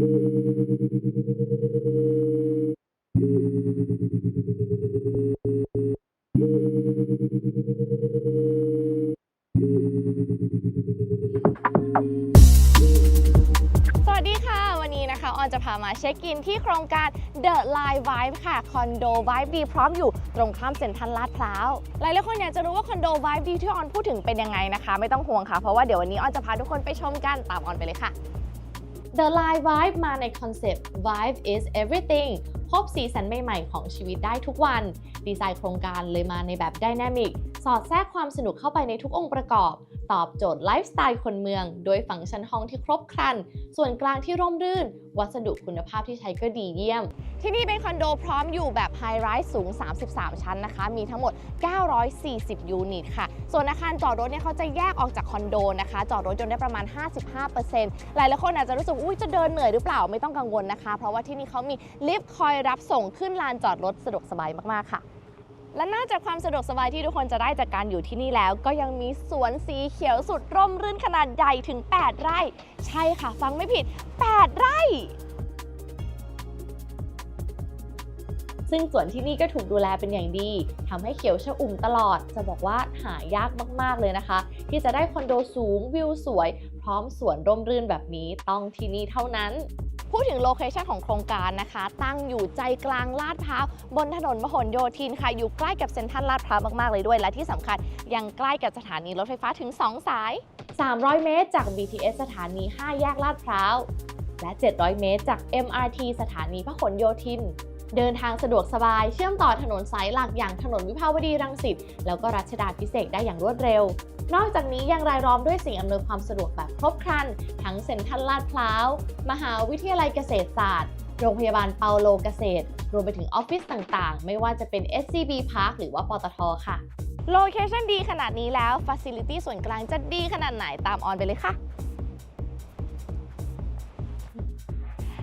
สวัสดีค่ะ วันนี้นะคะ ออนจะพามาเช็คอินที่โครงการ The Line Vibe ค่ะ คอนโด Vibe ดีพร้อมอยู่ตรงข้ามเซ็นทรัลลาดพร้าว หลายๆคนอยากจะรู้ว่าคอนโด Vibe ดีที่ออนพูดถึงเป็นยังไงนะคะ ไม่ต้องห่วงค่ะ เพราะว่าเดี๋ยววันนี้ออนจะพาทุกคนไปชมกันตามออนไปเลยค่ะ The Line Vibe มาในคอนเซปต์ Vibe is everything พบสีสันใหม่ๆของชีวิตได้ทุกวัน ดีไซน์โครงการเลยมาในแบบ Dynamic สอดแทรกความสนุกเข้าไปในทุกองค์ประกอบ ตอบโจทย์ไลฟ์สไตล์คนเมือง โดยฟังก์ชันห้องที่ครบครัน ส่วนกลางที่ร่มรื่น วัสดุคุณภาพที่ใช้ก็ดีเยี่ยม ที่นี่เป็นคอนโดพร้อมอยู่แบบไฮไรส์สูง 33 ชั้นนะคะ มีทั้งหมด 940 ยูนิตค่ะ ส่วนอาคารจอดรถเนี่ยเขาจะแยกออกจากคอนโดนะคะ จอดรถยนต์ได้ประมาณ 55%หลายหลายๆคนอาจจะรู้สึกอุ้ยจะเดินเหนื่อยหรือเปล่าไม่ต้องกังวลนะคะ เพราะว่าที่นี่เขามีลิฟต์คอยรับส่งขึ้นลานจอดรถสะดวกสบายมากๆค่ะ และนอกจากความสะดวกสบายที่ทุกคนจะได้จากการอยู่ที่นี่แล้ว ก็ยังมีสวนสีเขียวสุดร่มรื่นขนาดใหญ่ถึง 8 ไร่ ใช่ค่ะ ฟังไม่ผิด 8 ไร่ ซึ่งสวนที่นี่ก็ถูกดูแลเป็นอย่างดีทำให้เขียวชอุ่มตลอด จะบอกว่าหายากมากๆเลยนะคะ ที่จะได้คอนโดสูงวิวสวย พร้อมสวนร่มรื่นแบบนี้ต้องที่นี่เท่านั้นพูดถึงโลเคชันของโครงการนะคะ ตั้งอยู่ใจกลางลาดพร้าวบนถนนมหนโยธินค่ะ อยู่ใกล้กับเซ็นทรัลลาดพร้าวมาก ๆ เลยด้วย และที่สำคัญยังใกล้กับสถานีรถไฟฟ้าถึง 2 สาย 300 เมตรจาก BTS สถานี 5 แยกลาดพร้าว และ 700 เมตรจาก MRT สถานีพหลโยธิน เดินทางสะดวกสบาย เชื่อมต่อถนนสายหลักอย่างถนนวิภาวดีรังสิตแล้วก็รัชดาพิเศษได้อย่างรวดเร็ว นอกจากนี้ยังรายล้อมด้วยสิ่งอำนวยความสะดวกแบบครบครัน ทั้งเซ็นทรัลลาดพร้าว มหาวิทยาลัยเกษตรศาสตร์ โรงพยาบาลเปาโลเกษตร รวมไปถึงออฟฟิศต่างๆ ไม่ว่าจะเป็น SCB Park หรือว่าปตทค่ะโลเคชันดีขนาดนี้แล้ว Facility ส่วนกลางจะดีขนาดไหนตามออนไปเลยค่ะ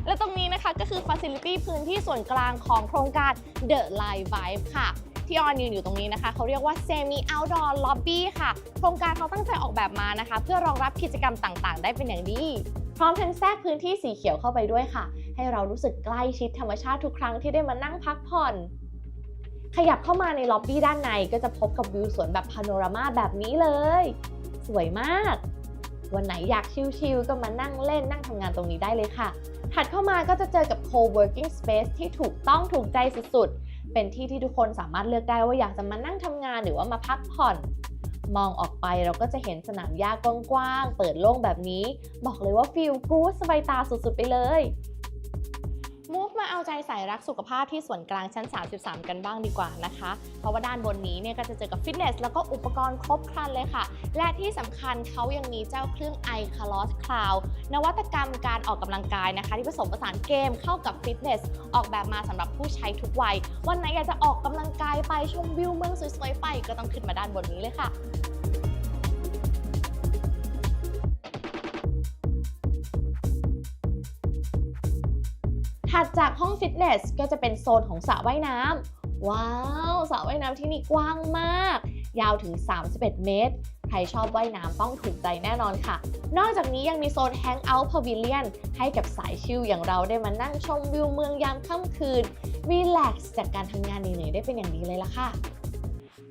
และตรงนี้นะคะก็คือ Facility พื้นที่ส่วนกลางของโครงการ The Line Vibe ค่ะที่ออนยืนอยู่ตรงนี้นะคะเขาเรียกว่า Semi Outdoor Lobby ค่ะ โครงการเขาตั้งใจออกแบบมานะคะ เพื่อรองรับกิจกรรมต่างๆ ได้เป็นอย่างดี พร้อมทั้งแทรกพื้นที่สีเขียวเข้าไปด้วยค่ะ ให้เรารู้สึกใกล้ชิดธรรมชาติทุกครั้งที่ได้มานั่งพักผ่อน ขยับเข้ามาในล็อบบี้ด้านในก็จะพบกับวิวสวนแบบพาโนรามาแบบนี้เลย สวยมาก วันไหนอยากชิลๆก็มานั่งเล่นนั่งทำงานตรงนี้ได้เลยค่ะ ถัดเข้ามาก็จะเจอกับ co-working space ที่ถูกต้องถูกใจสุดๆ เป็นที่ที่ทุกคนสามารถเลือกได้ว่าอยากจะมานั่งทำงานหรือว่ามาพักผ่อน มองออกไปเราก็จะเห็นสนามหญ้ากว้างๆ เปิดโล่งแบบนี้ บอกเลยว่าฟิลกู๊ดสบายตาสุดๆ ไปเลย มาเอาใจใส่รักสุขภาพที่ส่วนกลางชั้น 33 กันบ้างดีกว่านะคะ เพราะว่าด้านบนนี้เนี่ยก็จะเจอกับฟิตเนสแล้วก็อุปกรณ์ครบครันเลยค่ะ และที่สำคัญเขายังมีเจ้าเครื่อง i c a l o s Cloud นวัตกรรมการออกกำลังกายนะคะ ที่ผสมผสานเกมเข้ากับฟิตเนสออกแบบมาสำหรับผู้ใช้ทุกวัย วันไหนอยากจะออกกำลังกายไปชมวิวเมืองสวยๆไปก็ต้องขึ้นมาด้านบนนี้เลยค่ะ ถัดจากห้องฟิตเนสก็จะเป็นโซนของสระว่ายน้ำว้าวสระว่ายน้ำที่นี่กว้างมาก ยาวถึง 31 เมตร ใครชอบว่ายน้ำต้องถูกใจแน่นอนค่ะ นอกจากนี้ยังมีโซน Hangout Pavilion ให้กับสายชิลอย่างเราได้มานั่งชมวิวเมืองยามค่ำคืนรีแลกซ์จากการทำงานเหนื่อยๆได้เป็นอย่างดีเลยล่ะค่ะ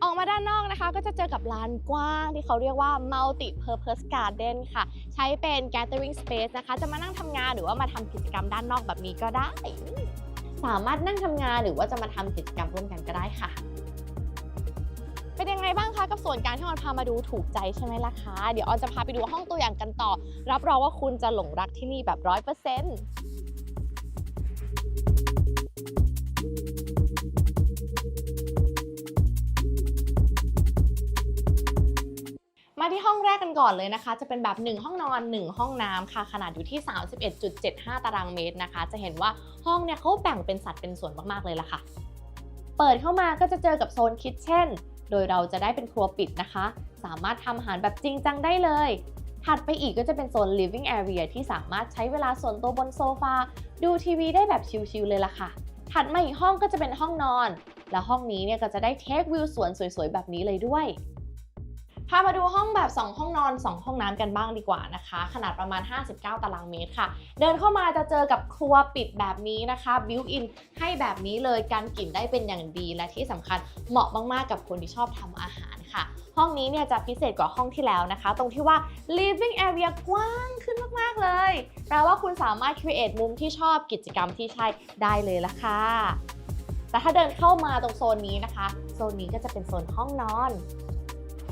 ออกมาด้านนอกนะคะก็จะเจอกับลานกว้างที่เขาเรียกว่า multi purpose garden ค่ะ ใช้เป็น gathering space นะคะ จะมานั่งทำงานหรือว่ามาทำกิจกรรมด้านนอกแบบนี้ก็ได้ สามารถนั่งทำงานหรือว่าจะมาทำกิจกรรมร่วมกันก็ได้ค่ะเป็นยังไงบ้างคะกับส่วนการที่ออนพามาดูถูกใจใช่ไหมล่ะคะ เดี๋ยวออนจะพาไปดูห้องตัวอย่างกันต่อ รับรองว่าคุณจะหลงรักที่นี่แบบร้อยเปอร์เซ็นต์ กกันก่อนเลยนะคะ จะเป็นแบบ 1 ห้องนอน 1 ห้องน้ำค่ะ ขนาดอยู่ที่ 31.75 ตารางเมตรนะคะ จะเห็นว่าห้องเนี่ยเขาแบ่งเป็นสัดเป็นส่วนมากๆเลยล่ะค่ะ เปิดเข้ามาก็จะเจอกับโซนคิทเช่น โดยเราจะได้เป็นครัวปิดนะคะ สามารถทำอาหารแบบจริงจังได้เลย ถัดไปอีกก็จะเป็นโซน living area ที่สามารถใช้เวลาส่วนตัวบนโซฟา ดูทีวีได้แบบชิลๆเลยล่ะค่ะ ถัดมาอีกห้องก็จะเป็นห้องนอน และห้องนี้เนี่ยก็จะได้เทควิวสวนสวยๆแบบนี้เลยด้วย พามาดูห้องแบบ 2 ห้องนอน 2 ห้องน้ำกันบ้างดีกว่านะคะ ขนาดประมาณ 59 ตารางเมตรค่ะ เดินเข้ามาจะเจอกับครัวปิดแบบนี้นะคะบิวอินให้แบบนี้เลยกันกลิ่นได้เป็นอย่างดีและที่สำคัญเหมาะมากๆกับคนที่ชอบทำอาหารค่ะ ห้องนี้เนี่ยจะพิเศษกว่าห้องที่แล้วนะคะ ตรงที่ว่า living area กว้างขึ้นมากๆเลยแปลว่าคุณสามารถ create มุมที่ชอบกิจกรรมที่ใช่ได้เลยละค่ะแต่ถ้าเดินเข้ามาตรงโซนนี้นะคะ โซนนี้ก็จะเป็นโซนห้องนอน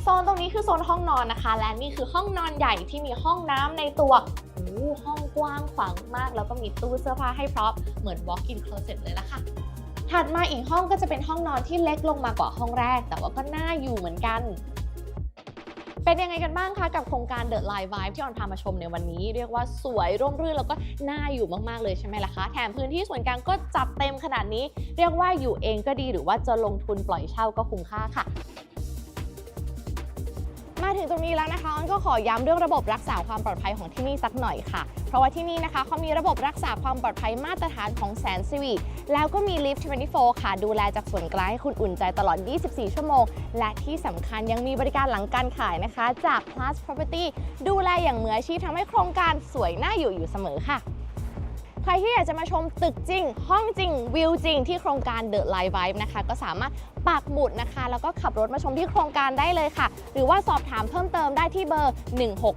โซนตรงนี้คือโซนห้องนอนนะคะ และนี่คือห้องนอนใหญ่ที่มีห้องน้ำในตัวโอ้ห้องกว้างขวางมาก แล้วก็มีตู้เสื้อผ้าให้พร้อมเหมือน walk-in closet เลยละค่ะถัดมาอีกห้องก็จะเป็นห้องนอนที่เล็กลงมากว่าห้องแรก แต่ว่าก็น่าอยู่เหมือนกัน เป็นยังไงกันบ้างคะกับโครงการ The Live Vibe ที่ออนพามาชมในวันนี้ เรียกว่าสวยร่มรื่นแล้วก็น่าอยู่มากๆเลยใช่ไหมล่ะคะ แถมพื้นที่ส่วนกลางก็จัดเต็มขนาดนี้ เรียกว่าอยู่เองก็ดีหรือว่าจะลงทุนปล่อยเช่าก็คุ้มค่าค่ะ ถึงตรงนี้แล้วนะคะออนก็ขอย้ำเรื่องระบบรักษาความปลอดภัยของที่นี่สักหน่อยค่ะ เพราะว่าที่นี่นะคะเขามีระบบรักษาความปลอดภัยมาตรฐานของแสนซีวีแล้วก็มีลิฟต์24 ค่ะ ดูแลจากส่วนกลางให้คุณอุ่นใจตลอด 24 ชั่วโมง และที่สำคัญยังมีบริการหลังการขายนะคะ จาก Plus Property ดูแลอย่างมืออาชีพทำให้โครงการสวยน่าอยู่อยู่เสมอค่ะ ใครที่อยากจะมาชมตึกจริง ห้องจริง วิวจริงที่โครงการ The Live Vibe นะคะ ก็สามารถปักหมุดนะคะ แล้วก็ขับรถมาชมที่โครงการได้เลยค่ะ หรือว่าสอบถามเพิ่มเติมได้ที่เบอร์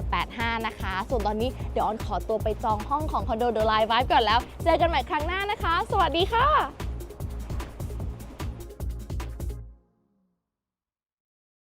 1685 นะคะ ส่วนตอนนี้เดี๋ยวออนขอตัวไปจองห้องของคอนโด The Live Vibe ก่อนแล้ว เจอกันใหม่ครั้งหน้านะคะ สวัสดีค่ะ